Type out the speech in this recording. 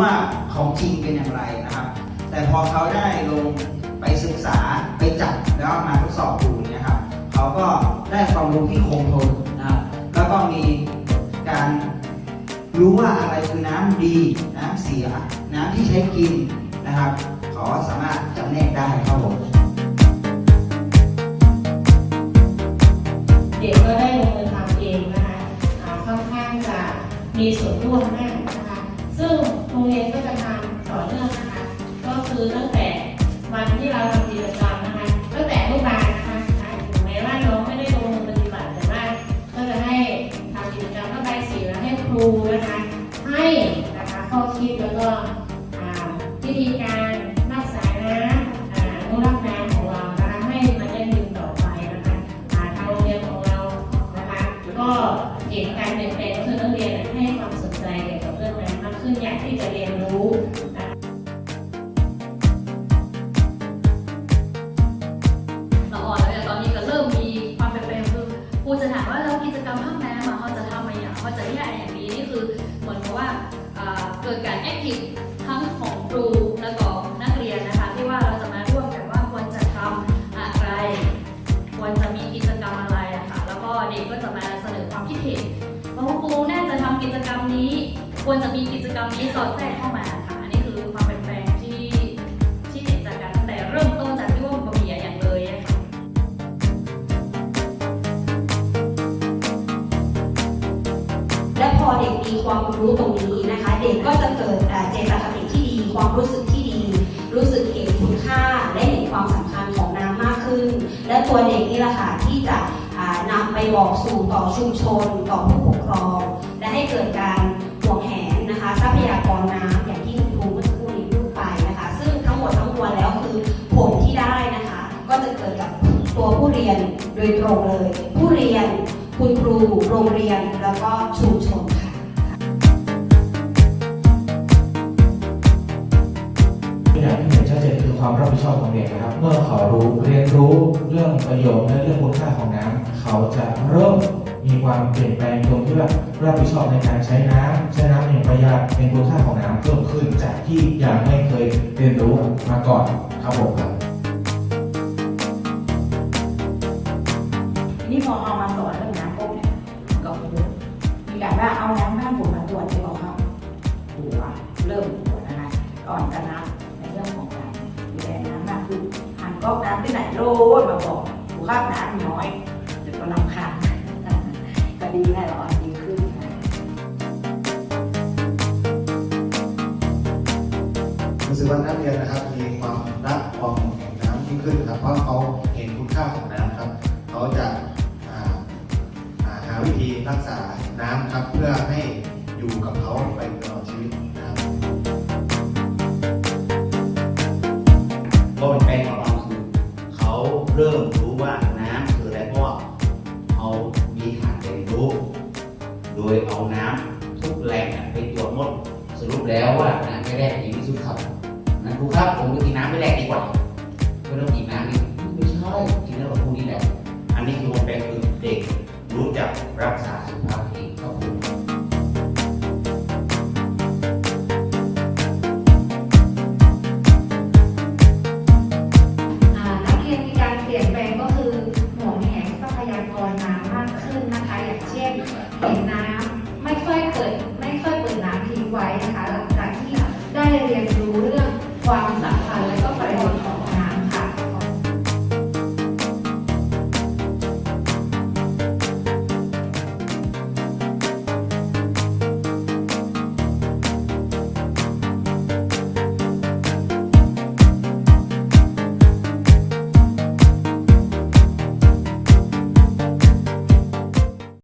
ว่าของจริงเป็นอย่างไรนะครับ แต่พอเขาได้ลงไปศึกษาไปจับแล้วมาทดสอบดูเนี่ยครับเขาก็ได้ความรู้ที่คงทนนะครับแล้วก็มีการรู้ว่าอะไรคือน้ำดีน้ำเสีย น้ำที่ใช้กินนะครับเขาสามารถจำแนกได้ครับผมเด็กก็ได้ลงมือทำเองนะคะค่อนข้างจะมีส่วนร่วมมาก คือตั้งแต่วันที่เราทำกิจกรรมนะคะ ตั้งแต่อนุบาลนะคะถึงแม้ว่าน้องไม่ได้ลงมือปฏิบัติแต่ว่าก็จะให้ทำกิจกรรมก็ใบสีแล้วให้ครูนะคะ ให้นะคะข้อคิดแล้วก็วิธีการรักษาน้ำอนุรักษ์น้ำของเรานะคะให้มันยั่งยืนต่อไปนะคะอ่าทางโรงเรียนของเรานะคะก็เห็นการเปลี่ยนแปลงก็คือนักเรียนให้ความสนใจเกี่ยวกับเรื่องน้ำมากขึ้นอยากที่จะเรียน นอความคิดเห็นว่าครูน่าจะทำกิจกรรมนี้ ควรจะมีกิจกรรมนี้สอดแทรกเข้ามาค่ะอันนี้คือความเป็นแปลงที่ที่เห็นจากกันตั้งแต่เริ่มต้นจากที่ว่าบะหมี่อย่างเลยค่ะและพอเด็กมีความรู้ตรงนี้นะคะ เด็กก็จะเกิดเจตคติที่ดีความรู้สึกที่ดี รู้สึกเห็นคุณค่าและเห็นความสำคัญของน้ำมากขึ้น และตัวเด็กนี่แหละค่ะที่จะ นำไปบอกสู่ต่อชุมชน ต่อผู้ปกครอง และให้เกิดการห่วงแหนนะคะทรัพยากรน้ำอย่างที่คุณครูเมื่อสักครู่นี้พูดไปนะคะ ซึ่งทั้งหมดทั้งมวลแล้วคือผลที่ได้นะคะ ก็จะเกิดกับตัวผู้เรียนโดยตรงเลย ผู้เรียนคุณครูโรงเรียนแล้วก็ชุมชนค่ะอย่างที่เห็นชัดเจนคือความรับผิดชอบของเด็กนะครับ เมื่อเขารู้เรียนรู้เรื่องประโยชน์และเรื่องคุณค่าของน้ำ เขาจะเริ่มมีความเปลี่ยนแปลงตรงที่ว่ารับผิดชอบในการใช้น้ำใช้น้ำอย่างประหยัดเป็นคุณค่าของน้ำเพิ่มขึ้นจากที่ยังไม่เคยเรียนรู้มาก่อนครับผมครับนี้พอเอามาสอนเรื่องน้ำปุ๊บเนี่ยก็โอ้โหมีการว่าเอาน้ำบ้านผมมาตรวจจะบอกเขาหัวเริ่มตรวจนะคะก่อนจะนับในเรื่องของการดูแลน้ำมากคือหันก๊อกน้ำที่ไหนโลดมาบอกผู้ข้าน้ำน้อย ก็ดีแน่หรอดีขึ้นค่ะรู้สึกว่านักเรียนนะครับมีความรักความห่วงแหนน้ำยิ่งขึ้นครับเพราะเขาเห็นคุณค่าของน้ำครับเขาจะอ่าอ่าหาวิธีรักษาน้ำครับเพื่อให้อยู่กับเขาไปตลอด ดีที่สุดครับนั้นครูครับผมกินน้ำไม่แรกดีกว่าไม่ต้องกินน้ำนี่ไม่ใช่กินแล้วแบบพวกนี้แหละอันนี้คือมันเป็นคือเด็กรู้จักรักษาสุขภาพเองครับผมอ่านักเรียนมีการเปลี่ยนแปลงก็คือหวแหนทรัพยากรน้ำมากขึ้นนะคะอย่างเช่นเห็นน้ำไม่ค่อยเปิดไม่ค่อยเปิดน้ำทิ้งไว้นะคะหลังจากที่ได้เรียน